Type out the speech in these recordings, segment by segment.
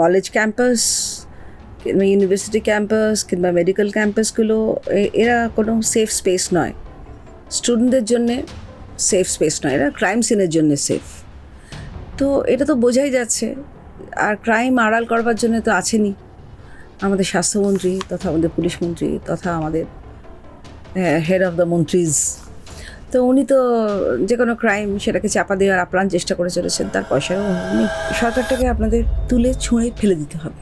College campus কিংবা university campus কিংবা medical ক্যাম্পাসগুলো এরা কোনো সেফ স্পেস নয়। স্টুডেন্টদের জন্যে সেফ স্পেস নয়, এরা ক্রাইম সিনের জন্য সেফ তো এটা তো বোঝাই যাচ্ছে, আর ক্রাইম আড়াল করবার জন্য তো আছেনই আমাদের স্বাস্থ্যমন্ত্রী তথা আমাদের পুলিশ মন্ত্রী তথা আমাদের হেড অফ দ্য মন্ত্রিজ তো উনি তো যে কোনো ক্রাইম সেটাকে চাপা দেওয়ার আপ্রাণ চেষ্টা করে চলেছেন, তার পয়সারও অভাব নেই। সরকারটাকে আপনাদের তুলে ছুঁড়ে ফেলে দিতে হবে।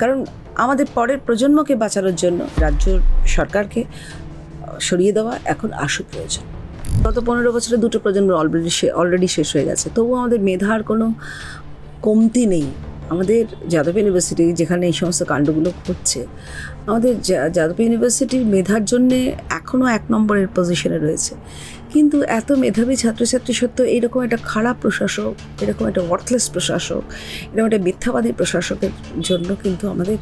কারণ আমাদের পরের প্রজন্মকে বাঁচানোর জন্য রাজ্য সরকারকে সরিয়ে দেওয়া এখন আশু প্রয়োজন। গত পনেরো বছরে দুটো প্রজন্ম অলরেডি অলরেডি শেষ হয়ে গেছে। তবুও আমাদের মেধার কোনো কমতি নেই। আমাদের যাদব ইউনিভার্সিটি যেখানে এই সমস্ত কাণ্ডগুলো হচ্ছে, আমাদের যাদব ইউনিভার্সিটির মেধার জন্যে এখনও এক নম্বরের পজিশনে রয়েছে। কিন্তু এত মেধাবী ছাত্রছাত্রী সত্ত্বেও এরকম একটা খারাপ প্রশাসক, এরকম একটা ওয়ার্থলেস প্রশাসক, এরকম একটা মিথ্যাবাদী প্রশাসকের জন্য কিন্তু আমাদের,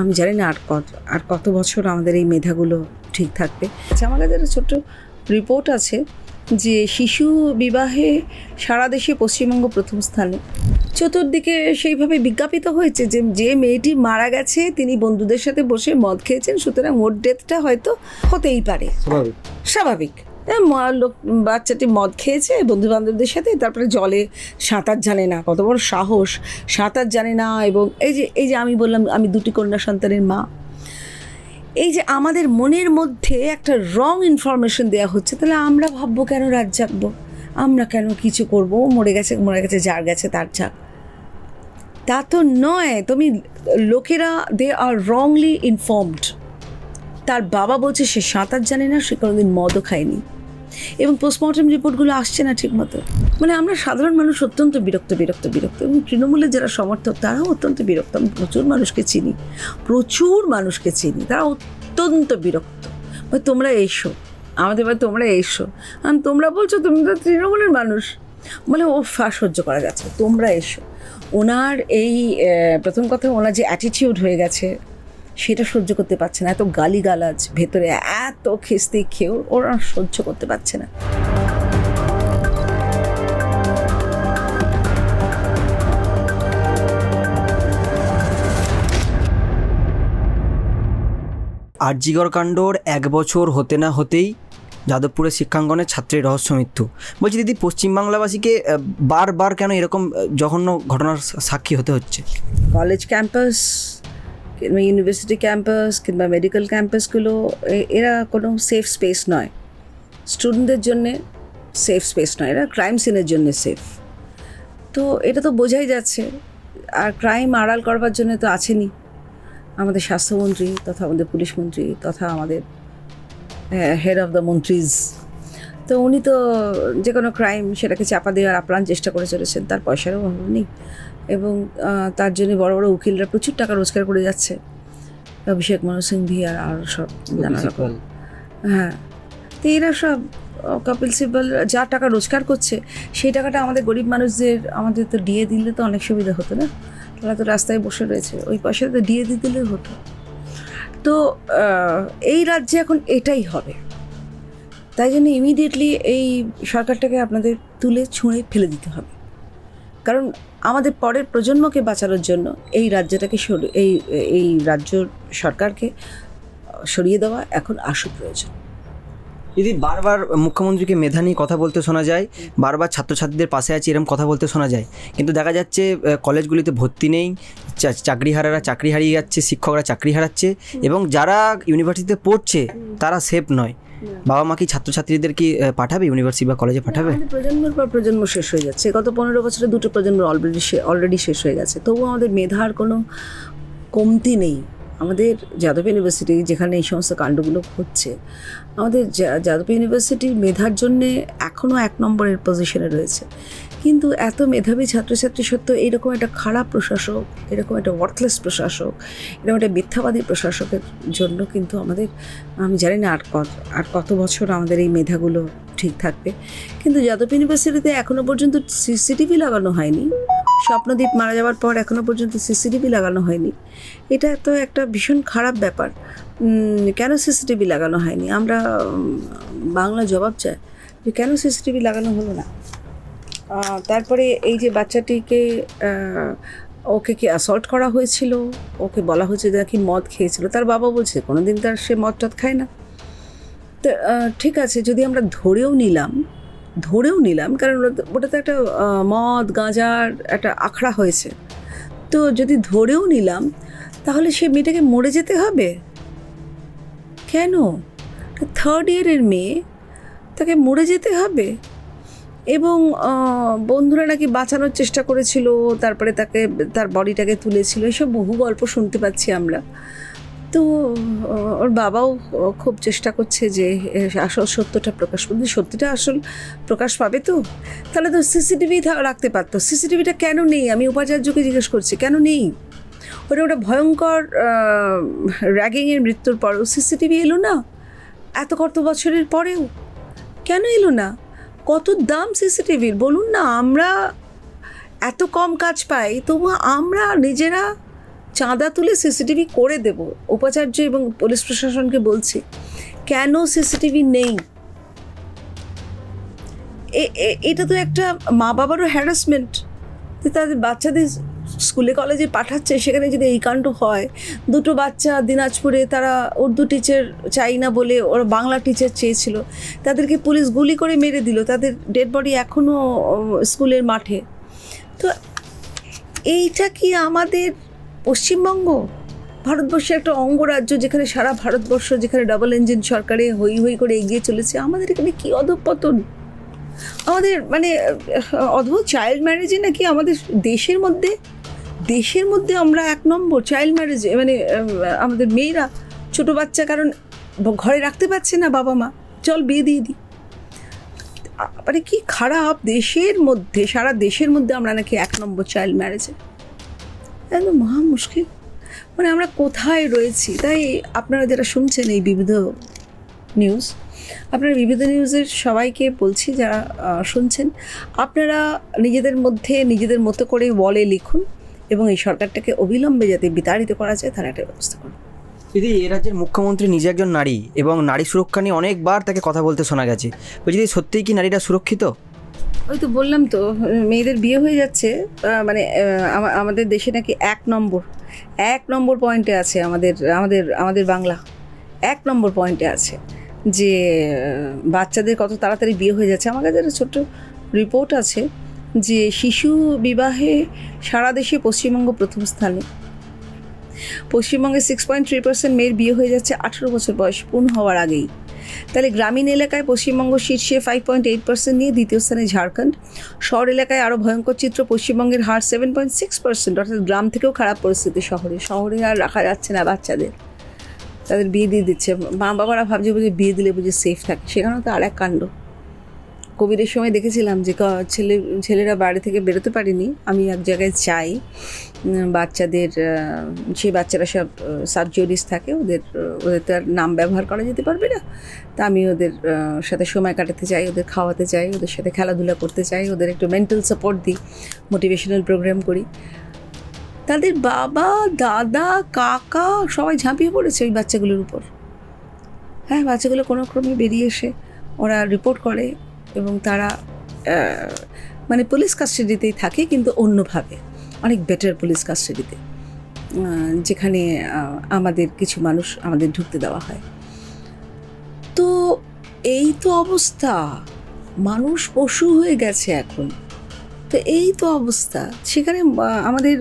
আমি জানি না আর কত আর কত বছর আমাদের এই মেধাগুলো ঠিক থাকবে। আচ্ছা আমার কাছে একটা ছোট্ট রিপোর্ট আছে যে শিশু বিবাহে সারা দেশে পশ্চিমবঙ্গ প্রথম স্থানে চতুর্দিকে সেইভাবে বিজ্ঞাপিত হয়েছে যে যে মেয়েটি মারা গেছে তিনি বন্ধুদের সাথে বসে মদ খেয়েছেন সুতরাং ওর ডেথটা হয়তো হতেই পারে। স্বাভাবিক। লোক বাচ্চাটি মদ খেয়েছে বন্ধু বান্ধবদের সাথে তারপরে জলে সাঁতার জানে না কত বড় সাহস সাঁতার জানে না এবং এই যে এই যে আমি বললাম আমি দুটি কন্যা সন্তানের মা। এই যে আমাদের মনের মধ্যে একটা রং ইনফরমেশন দেওয়া হচ্ছে তাহলে আমরা ভাববো কেন রাত জাগবো? আমরা কেন কিছু করব? মরে গেছে মরে গেছে, যার গেছে তার যাক। তা তো নয়, তুমি লোকেরা দে আর রংলি ইনফর্মড তার বাবা বলছে সে সাঁতার জানে না, সে কোনোদিন মদও খায়নি। এবং পোস্টমর্টম রিপোর্টগুলো আসছে না ঠিকমতো। মানে আমরা সাধারণ মানুষ অত্যন্ত বিরক্ত বিরক্ত বিরক্ত। এবং তৃণমূলের যারা সমর্থক, তারাও অত্যন্ত বিরক্ত। আমি প্রচুর মানুষকে চিনি, প্রচুর মানুষকে চিনি, তারা অত্যন্ত বিরক্ত। তোমরা এসো। আমাদের বাড়ি তোমরা এসো। আমি তোমরা বলছো তুমি তো তৃণমূলের মানুষ। বলে ও ফা সহ্য করা যাচ্ছে তোমরা এসো। ওনার এই প্রথম কথা, ওনার যে অ্যাটিটিউড হয়ে গেছে, সেটা সহ্য করতে পারছে না। এত গালিগালাজ, ভেতরে এত খিস্তি খেয়েও ওরা সহ্য করতে পারছে না। আরজিগর কাণ্ডর এক বছর হতে না হতেই যাদবপুরের শিক্ষাঙ্গনের ছাত্রের রহস্য মৃত্যু। বলছি দিদি, পশ্চিমবাংলাবাসীকে বারবার কেন এরকম জঘন্য ঘটনার সাক্ষী হতে হচ্ছে? কলেজ ক্যাম্পাস, কিংবা ইউনিভার্সিটি ক্যাম্পাস, কিংবা মেডিকেল ক্যাম্পাসগুলো এরা কোনো সেফ স্পেস নয়। স্টুডেন্টদের জন্যে সেফ স্পেস নয়, এরা ক্রাইম সিনের জন্য সেফ তো এটা তো বোঝাই যাচ্ছে, আর ক্রাইম আড়াল করবার জন্য তো আছেনই আমাদের স্বাস্থ্যমন্ত্রী তথা আমাদের পুলিশ মন্ত্রী তথা আমাদের হেড অফ দ্য মন্ত্রিজ। তো উনি তো যে কোনো ক্রাইম সেটাকে চাপা দেওয়ার আপ্রাণ চেষ্টা করে চলেছেন তার পয়সারও অভাব নেই। এবং তার জন্য বড় বড় উকিলরা প্রচুর টাকা রোজগার করে যাচ্ছে। অভিষেক মনু সিংভি আর আর সব নানা রকম। হ্যাঁ। তো এরা সব কপিল সিব্বল যা টাকা রোজগার করছে সেই টাকাটা আমাদের গরিব মানুষদের আমাদের তো দিয়ে দিলে তো অনেক সুবিধা হতো না? তারা তো রাস্তায় বসে রয়েছে, ওই পয়সা তো দিয়ে দিয়ে দিলে হতো। তো এই রাজ্যে এখন এটাই হবে। তাই জন্য ইমিডিয়েটলি এই সরকারটাকে আপনাদের তুলে ছুঁড়ে ফেলে দিতে হবে। কারণ আমাদের পরের প্রজন্মকে বাঁচানোর জন্য এই রাজ্যটাকে সরি- এই এই রাজ্য সরকারকে সরিয়ে দেওয়া এখন আশু প্রয়োজন। দিদি বারবার মুখ্যমন্ত্রীকে মেধা নিয়ে কথা বলতে শোনা যায় বারবার ছাত্রছাত্রীদের পাশে আছে এরকম কথা বলতে শোনা যায় কিন্তু দেখা যাচ্ছে কলেজগুলিতে ভর্তি নেই চাকরিহারারা চাকরি হারিয়ে যাচ্ছে শিক্ষকরা চাকরি হারাচ্ছে এবং যারা ইউনিভার্সিটিতে পড়ছে তারা সেফ নয়। বাবা মা কি ছাত্রছাত্রীদের কি পাঠাবে ইউনিভার্সিটি বা কলেজে পাঠাবে? প্রজন্মের পর প্রজন্ম শেষ হয়ে যাচ্ছে। গত পনেরো বছরে দুটো প্রজন্ম অলরেডি অলরেডি শেষ হয়ে গেছে। তবুও আমাদের মেধার কোনো কমতি নেই। আমাদের যাদব ইউনিভার্সিটি যেখানে এই সমস্ত কাণ্ডগুলো হচ্ছে, আমাদের যাদব ইউনিভার্সিটির মেধার জন্যে এখনও এক নম্বরের পজিশনে রয়েছে। কিন্তু এত মেধাবী ছাত্রছাত্রী সত্ত্বেও এরকম একটা খারাপ প্রশাসক, এরকম একটা ওয়ার্থলেস প্রশাসক, এরকম একটা মিথ্যাবাদী প্রশাসকের জন্য কিন্তু আমাদের, আমি জানি না আর কত আর কত বছর আমাদের এই মেধাগুলো ঠিক থাকবে। কিন্তু যাদব ইউনিভার্সিটিতে এখনও পর্যন্ত সিসিটিভি লাগানো হয়নি। স্বপ্নদীপ মারা যাওয়ার পর এখনও পর্যন্ত সিসিটিভি লাগানো হয়নি। এটা তো একটা ভীষণ খারাপ ব্যাপার। কেন সিসিটিভি লাগানো হয়নি? আমরা বাংলা জবাব চাই যে কেন সিসিটিভি লাগানো হলো না? তারপরে এই যে বাচ্চাটিকে ওকে কি অ্যাসল্ট করা হয়েছিল? ওকে বলা হয়েছে যে নাকি মদ খেয়েছিল। তার বাবা বলছে কোনোদিন তার সে মদ টদ খায় না। তো ঠিক আছে, যদি আমরা ধরেও নিলাম ধরেও নিলাম, কারণ ওটা- ওটা তো একটা মদ, গাঁজার একটা আখড়া হয়েছে। তো যদি ধরেও নিলাম, তাহলে সে মেয়েটাকে মরে যেতে হবে? কেন? থার্ড ইয়ারের মেয়ে, তাকে মরে যেতে হবে? এবং বন্ধুরা নাকি বাঁচানোর চেষ্টা করেছিল, তারপরে তাকে, তার বডিটাকে তুলেছিল, এসব বহু গল্প শুনতে পাচ্ছি আমরা। তো ওর বাবাও খুব চেষ্টা করছে যে আসল সত্যটা প্রকাশ করতে সত্যিটা আসল প্রকাশ পাবে তো, তাহলে তো সিসিটিভি রাখতে পারতো। সিসিটিভিটা কেন নেই? আমি উপাচার্যকে জিজ্ঞেস করছি, কেন নেই? ওটা ওটা ভয়ঙ্কর র্যাগিংয়ের মৃত্যুর পরেও সিসিটিভি এলো না। এত কত বছরের পরেও? কেন এলো না? কত দাম সিসিটিভির? বলুন না, আমরা এত কম কাজ পাই, তবু আমরা নিজেরা চাঁদা তুলে সিসিটিভি করে দেব, উপাচার্য এবং পুলিশ প্রশাসনকে বলছি। কেন সিসিটিভি নেই? এটা তো একটা মা বাবারও হ্যারাসমেন্ট তাদের বাচ্চাদের স্কুলে, কলেজে পাঠাচ্ছে, সেখানে যদি এই কাণ্ড হয়, দুটো বাচ্চা দিনাজপুরে, তারা উর্দু টিচার চাই না বলে ওরা বাংলা টিচার চেয়েছিল। তাদেরকে পুলিশ গুলি করে মেরে দিল, তাদের ডেড বডি এখনও স্কুলের মাঠে। তো এইটা কি আমাদের পশ্চিমবঙ্গ? ভারতবর্ষের একটা অঙ্গরাজ্য যেখানে সারা ভারতবর্ষ যেখানে ডাবল ইঞ্জিন সরকারে হই হই করে এগিয়ে চলেছে, আমাদের এখানে কি অধঃপতন আমাদের মানে অদ্ভুত চাইল্ড ম্যারেজে নাকি আমাদের দেশের মধ্যে? দেশের মধ্যে আমরা এক নম্বর চাইল্ড ম্যারেজে মানে আমাদের মেয়েরা, ছোট বাচ্চা কারণ ঘরে রাখতে পারছে না বাবা মা। চল বিয়ে দিয়ে দিই। মানে কি খারাপ দেশের মধ্যে, সারা দেশের মধ্যে আমরা নাকি এক নম্বর চাইল্ড ম্যারেজে একদম মহা মুশকিল। মানে আমরা কোথায় রয়েছি? তাই আপনারা যারা শুনছেন এই বিবিধ নিউজ, আপনারা বিবিধ নিউজের সবাইকে বলছি যারা শুনছেন, আপনারা নিজেদের মধ্যে, নিজেদের মতো করে বলে লিখুন এবং এই সরকারটাকে অবিলম্বে যাতে বিতাড়িত করা যায়, তার একটা ব্যবস্থা করুন। দিদি, এ রাজ্যের মুখ্যমন্ত্রী নিজে একজন নারী এবং নারী সুরক্ষা নিয়ে অনেকবার তাকে কথা বলতে শোনা গেছে। দিদি সত্যিই কি নারীরা সুরক্ষিত? ওই তো বললাম তো, মেয়েদের বিয়ে হয়ে যাচ্ছে মানে আমাদের দেশে নাকি এক নম্বর এক নম্বর পয়েন্টে আছে আমাদের আমাদের আমাদের বাংলা, এক নম্বর পয়েন্টে আছে যে, বাচ্চাদের কত তাড়াতাড়ি বিয়ে হয়ে যাচ্ছে। আমার কাছে একটা ছোট্ট রিপোর্ট আছে যে, শিশু বিবাহে সারা দেশে পশ্চিমবঙ্গ প্রথম স্থানে। পশ্চিমবঙ্গে সিক্স পয়েন্ট থ্রি পার্সেন্ট মেয়ের বিয়ে হয়ে যাচ্ছে আঠেরো বছর বয়স, পূর্ণ হওয়ার আগেই। তাহলে গ্রামীণ এলাকায় পশ্চিমবঙ্গ শীর্ষে ফাইভ পয়েন্ট এইট পার্সেন্ট নিয়ে দ্বিতীয় স্থানে ঝাড়খণ্ড। শহর এলাকায় আরও ভয়ঙ্কর চিত্র, পশ্চিমবঙ্গের হার সেভেন পয়েন্ট সিক্স পার্সেন্ট অর্থাৎ গ্রাম থেকেও খারাপ পরিস্থিতি শহরে। শহরে আর রাখা যাচ্ছে না বাচ্চাদের। তাদের বিয়ে দিয়ে দিচ্ছে। মা বাবারা ভাবছে বুঝে বিয়ে দিলে বুঝে সেফ থাকে। সেখানেও তো আর এক কাণ্ড। কোভিডের সময় দেখেছিলাম যে ছেলে ছেলেরা বাড়ি থেকে বেরোতে পারেনি। আমি এক জায়গায় চাই বাচ্চাদের সেই বাচ্চারা সব সাবজুরিস থাকে, ওদের ওদের তো আর নাম ব্যবহার করা যেতে পারবে না। তা আমি ওদের সাথে সময় কাটাতে চাই, ওদের খাওয়াতে চাই, ওদের সাথে খেলাধুলা করতে চাই, ওদের একটু মেন্টাল সাপোর্ট দিই মোটিভেশনাল প্রোগ্রাম করি। তাদের বাবা, দাদা, কাকা সবাই ঝাঁপিয়ে পড়েছে ওই বাচ্চাগুলোর উপর। হ্যাঁ বাচ্চাগুলো কোনো ক্রমে বেরিয়ে এসে ওরা রিপোর্ট করে এবং তারা মানে পুলিশ কাস্টাডিতেই থাকে, কিন্তু অন্যভাবে। অনেক বেটার পুলিশ কাস্টাডিতে। যেখানে আমাদের কিছু মানুষ আমাদের ঢুকতে দেওয়া হয়। তো এই তো অবস্থা। মানুষ পশু হয়ে গেছে এখন। তো এই তো অবস্থা। সেখানে আমাদের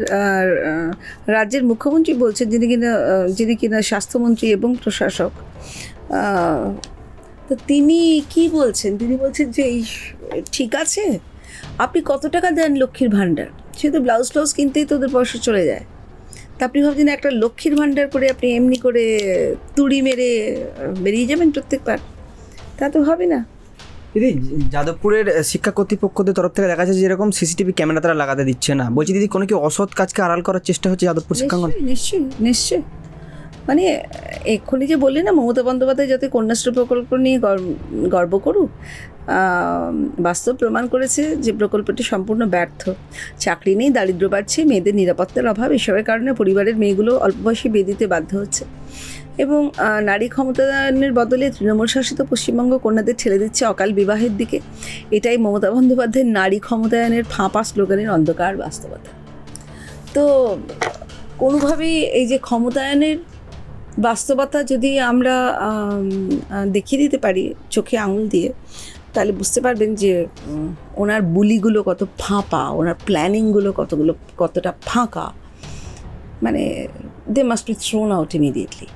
রাজ্যের মুখ্যমন্ত্রী বলছেন, যিনি কিনা যিনি কিনা স্বাস্থ্যমন্ত্রী এবং প্রশাসক তো তিনি কি বলছেন? তিনি বলছেন যে এই ঠিক আছে আপনি কত টাকা দেন লক্ষ্মীর ভাণ্ডার? সে তো ব্লাউজ ট্লাউজ কিনতেই তো ওদের পয়সা চলে যায়। তা আপনি ভাবছেন একটা লক্ষ্মীর ভাণ্ডার করে আপনি এমনি করে তুড়ি মেরে বেরিয়ে যাবেন প্রত্যেকবার? তা তো হবে না। দিদি যাদবপুরের শিক্ষা কর্তৃপক্ষদের তরফ থেকে দেখা যাচ্ছে যেরকম সিসিটিভি ক্যামেরা তারা লাগাতে দিচ্ছে না। বলছি দিদি কোনো কি অসৎ কাজকে আড়াল করার চেষ্টা হচ্ছে যাদবপুর শিক্ষাঙ্গন? নিশ্চয়ই নিশ্চয়ই। মানে এক্ষুনি যে বললি না, মমতা বন্দ্যোপাধ্যায় যাতে কন্যাশ্রী প্রকল্প নিয়ে গর্ব- করুক বাস্তব প্রমাণ করেছে যে প্রকল্পটি সম্পূর্ণ ব্যর্থ। চাকরি নেই, দারিদ্র্য বাড়ছে, মেয়েদের নিরাপত্তার অভাব, এসবের কারণে পরিবারের মেয়েগুলো অল্প বয়সে বিয়ে দিতে বাধ্য হচ্ছে। এবং নারী ক্ষমতায়নের বদলে তৃণমূল শাসিত পশ্চিমবঙ্গ কন্যাদের ঠেলে দিচ্ছে অকাল বিবাহের দিকে। এটাই মমতা বন্দ্যোপাধ্যায়ের নারী ক্ষমতায়নের ফাঁপা স্লোগানের অন্ধকার বাস্তবতা। তো, কোনোভাবেই এই যে ক্ষমতায়নের বাস্তবতা যদি আমরা দেখিয়ে দিতে পারি চোখে আঙুল দিয়ে, তাহলে বুঝতে পারবেন যে ওনার বুলিগুলো কত ফাঁপা, ওনার প্ল্যানিংগুলো কতগুলো, কতটা ফাঁকা। মানে they must be thrown out immediately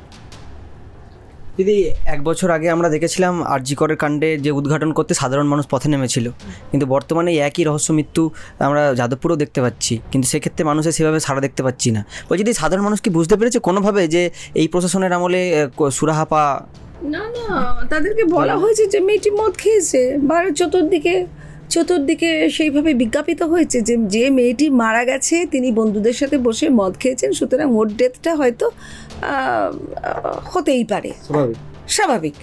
দিদি, এক বছর আগে আমরা দেখেছিলাম আরজিকরের কাণ্ডে যে উদ্ঘাটন করতে সাধারণ মানুষ পথে নেমেছিল। কিন্তু বর্তমানে একই রহস্য মৃত্যু আমরা যাদবপুরও দেখতে পাচ্ছি। কিন্তু সেক্ষেত্রে মানুষের সেভাবে সাড়া দেখতে পাচ্ছি না। বলছি দিদি, সাধারণ মানুষ কি বুঝতে পেরেছে কোনোভাবে যে এই প্রশাসনের আমলে সুরাহা পা না না, তাদেরকে বলা হয়েছে যে মেয়েটি মদ খেয়েছে। বারো চতুর্দিকে চতুর্দিকে সেইভাবে বিজ্ঞাপিত হয়েছে যে যে মেয়েটি মারা গেছে তিনি বন্ধুদের সাথে বসে মদ খেয়েছেন সুতরাং ওর ডেথটা হয়তো হতেই পারে। স্বাভাবিক।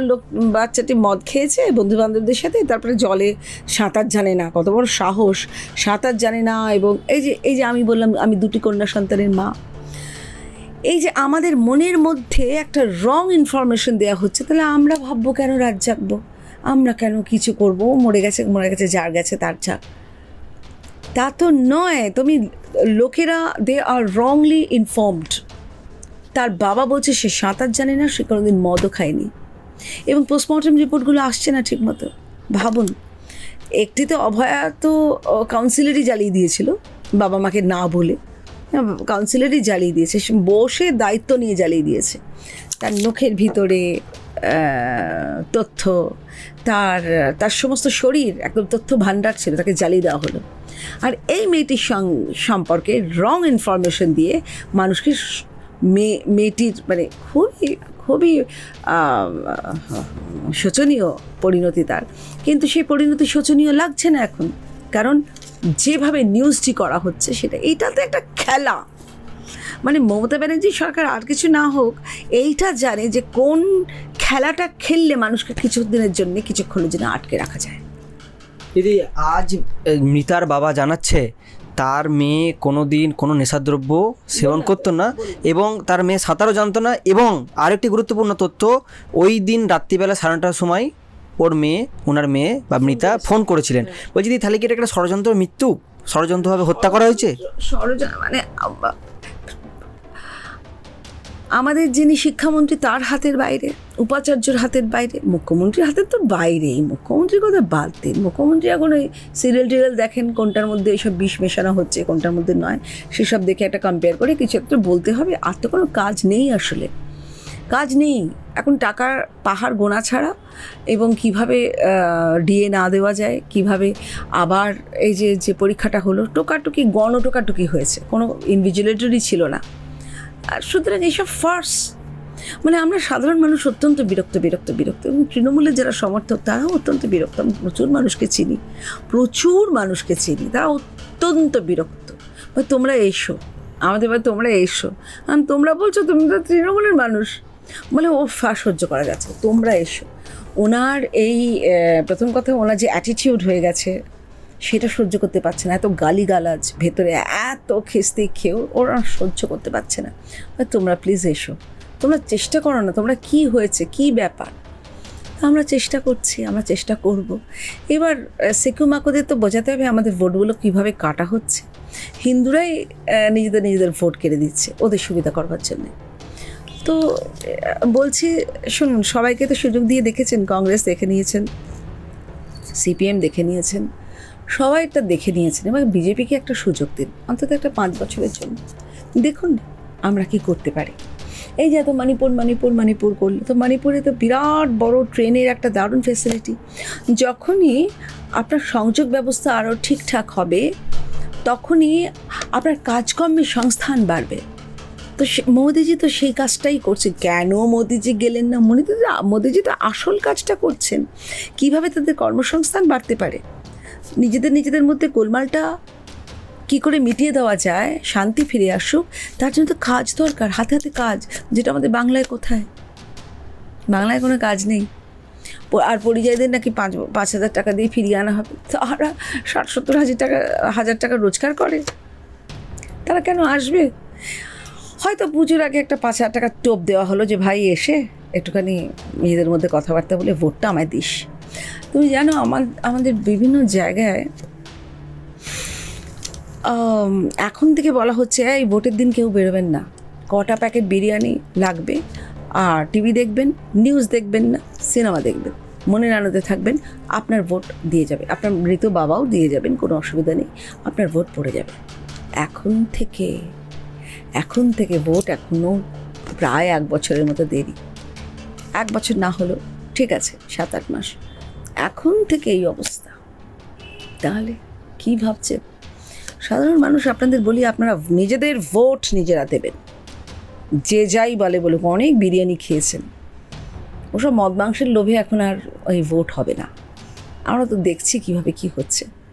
লোক বাচ্চাটি মদ খেয়েছে বন্ধু বান্ধবদের সাথে তারপরে জলে সাঁতার জানে না কত বড় সাহস সাঁতার জানে না এবং এই যে এই যে আমি বললাম আমি দুটি কন্যা সন্তানের মা। এই যে আমাদের মনের মধ্যে একটা রং ইনফরমেশন দেওয়া হচ্ছে তাহলে আমরা ভাববো কেন রাত জাগবো? আমরা কেন কিছু করব? মরে গেছে মরে গেছে, যার গেছে তার যাক। তা তো নয়, তুমি লোকেরা দে আর রংলি ইনফর্মড তার বাবা বলছে সে সাঁতার জানে না, সে কোনোদিন মদও খায়নি। এবং পোস্টমর্টম রিপোর্টগুলো আসছে না ঠিকমতো। ভাবুন, একটি তো অভয়া তো কাউন্সিলারই জ্বালিয়ে দিয়েছিল, বাবা মাকে না বলে। কাউন্সিলারই জ্বালিয়ে দিয়েছে বসে দায়িত্ব নিয়ে জ্বালিয়ে দিয়েছে। তার নখের ভিতরে তথ্য, তার তার সমস্ত শরীর একদম তথ্য ভাণ্ডার ছিল, তাকে জ্বালিয়ে দেওয়া হলো। আর এই মেয়েটির সম্পর্কে রং ইনফরমেশন দিয়ে মানুষকে মেয়ে মেয়েটির মানে খুবই খুবই শোচনীয় পরিণতি তার। কিন্তু সেই পরিণতি শোচনীয় লাগছে না এখন, কারণ যেভাবে নিউজটি করা হচ্ছে সেটা এইটা তো একটা খেলা। মানে মমতা ব্যানার্জি সরকার আর কিছু না হোক এইটা জানে যে কোন খেলাটা খেললে মানুষকে কিছু দিনের জন্য কিছুক্ষণের জন্য আটকে রাখা যায়। দিদি আজ মৃতার বাবা জানাচ্ছে তার মেয়ে কোনো দিন কোনো নেশাদ্রব্য সেবন করতো না এবং তার মেয়ে সাঁতারও জানতো না এবং আরেকটি গুরুত্বপূর্ণ তথ্য ওই দিন রাত্রিবেলা সাড়ে নটার সময় ওর মেয়ে ওনার মেয়ে বা মৃতা ফোন করেছিলেন। বলছি দিদি তাহলে কি এটা একটা ষড়যন্ত্র মৃত্যু? ষড়যন্ত্রভাবে হত্যা করা হয়েছে? ষড়যন্ত্র মানে আমাদের যিনি শিক্ষামন্ত্রী তার হাতের বাইরে, উপাচার্যর হাতের বাইরে, মুখ্যমন্ত্রীর হাতের তো বাইরেই। মুখ্যমন্ত্রীর কথা বাদ দিন। মুখ্যমন্ত্রী এখন ওই সিরিয়াল টিরিয়াল দেখেন, কোনটার মধ্যে এইসব বিষ মেশানো হচ্ছে, কোনটার মধ্যে নয়, সেসব দেখে একটা কম্পেয়ার করে কিছু একটা বলতে হবে। আর তো কোনো কাজ নেই আসলে। কাজ নেই। এখন টাকার পাহাড় গোনা ছাড়া এবং কীভাবে ডিএ না দেওয়া যায়, কীভাবে আবার এই যে যে পরীক্ষাটা হলো, টোকাটুকি গণ টোকাটুকি হয়েছে। কোনো ইনভিজিলেটরই ছিল না। আর সুতরাং এইসব ফার্স মানে আমরা সাধারণ মানুষ অত্যন্ত বিরক্ত বিরক্ত বিরক্ত। এবং তৃণমূলের যারা সমর্থক, তারাও অত্যন্ত বিরক্ত। আমি প্রচুর মানুষকে চিনি। প্রচুর মানুষকে চিনি। তারা অত্যন্ত বিরক্ত। বা তোমরা এসো। আমাদের বাড়ি তোমরা এসো। আমি তোমরা বলছো, তুমি তো তৃণমূলের মানুষ। বলে, ও ফা সহ্য করা যাচ্ছে তোমরা এসো। ওনার এই প্রথম কথা, ওনার যে অ্যাটিটিউড হয়ে গেছে সেটা সহ্য করতে পারছে না। এত গালিগালাজ, ভেতরে এত খেস্তি খেয়েও ওরা সহ্য করতে পারছে না। তোমরা প্লিজ এসো। তোমরা চেষ্টা করো না, তোমরা কি হয়েছে, কি ব্যাপার? আমরা চেষ্টা করছি, আমরা চেষ্টা করব। এবার সেকু মাকুদের তো বোঝাতে হবে আমাদের ভোটগুলো কীভাবে কাটা হচ্ছে। হিন্দুরাই নিজেদের নিজেদের ভোট কেড়ে দিচ্ছে ওদের সুবিধা করবার জন্য। তো বলছি, শুনুন, সবাইকে তো সুযোগ দিয়ে দেখেছেন, কংগ্রেস দেখে নিয়েছেন, সিপিএম দেখে নিয়েছেন। সবাই এটা দেখে নিয়েছেন এবং বিজেপিকে একটা সুযোগ দিন। অন্তত একটা পাঁচ বছরের জন্য। দেখুন আমরা কি করতে পারি। এই যে এত মণিপুর মণিপুর মণিপুর করল, তো মণিপুরে তো বিরাট বড় ট্রেনের একটা দারুণ ফেসিলিটি যখনই আপনার সংযোগ ব্যবস্থা আরও ঠিকঠাক হবে, তখনই আপনার কাজকর্মের সংস্থান বাড়বে। তো মোদিজি তো সেই কাজটাই করছে কেন মোদিজি গেলেন না? মোদিজি মোদিজি তো আসল কাজটা করছেন। কীভাবে তাদের কর্মসংস্থান বাড়তে পারে? নিজেদের নিজেদের মধ্যে গোলমালটা কি করে মিটিয়ে দেওয়া যায়, শান্তি ফিরে আসুক, তার জন্য তো কাজ দরকার, হাতে হাতে কাজ, যেটা আমাদের বাংলায় কোথায়? বাংলায় কোনো কাজ নেই। আর পরিযায়ীদের নাকি পাঁচ পাঁচ হাজার টাকা দিয়ে ফিরিয়ে আনা হবে। তারা ষাট, সত্তর হাজার টাকা হাজার টাকা রোজগার করে। তারা কেন আসবে? হয়তো পুজোর আগে একটা পাঁচ হাজার টাকার টোপ দেওয়া হলো যে, ভাই, এসে একটুখানি মেয়েদের মধ্যে কথাবার্তা বলে ভোটটা আমায় দিস। তুমি জানো, আমার, আমাদের বিভিন্ন জায়গায় এখন থেকে বলা হচ্ছে, এই ভোটের দিন কেউ বেরোবেন না। কটা প্যাকেট বিরিয়ানি লাগবে, আর টিভি দেখবেন, নিউজ দেখবেন না, সিনেমা দেখবেন। মনের আনন্দে থাকবেন, আপনার ভোট দিয়ে যাবে। আপনার মৃত বাবাও দিয়ে যাবেন, কোনো অসুবিধা নেই। আপনার ভোট পড়ে যাবে। এখন থেকে এখন থেকে ভোট এখনও প্রায় এক বছরের মতো দেরি। এক বছর না হলো ঠিক আছে, সাত আট মাস। এখন থেকে এই অবস্থা। তাহলে কি ভাবছেন সাধারণ মানুষ আপনাদের বলি, আপনারা নিজেদের ভোট নিজেরা দেবেন। যে যাই বলে বলুক, অনেক বিরিয়ানি খেয়েছেন। ওসব মদ মাংসের লোভে এখন আর ওই ভোট হবে না। আমরা তো দেখছি কীভাবে কি হচ্ছে।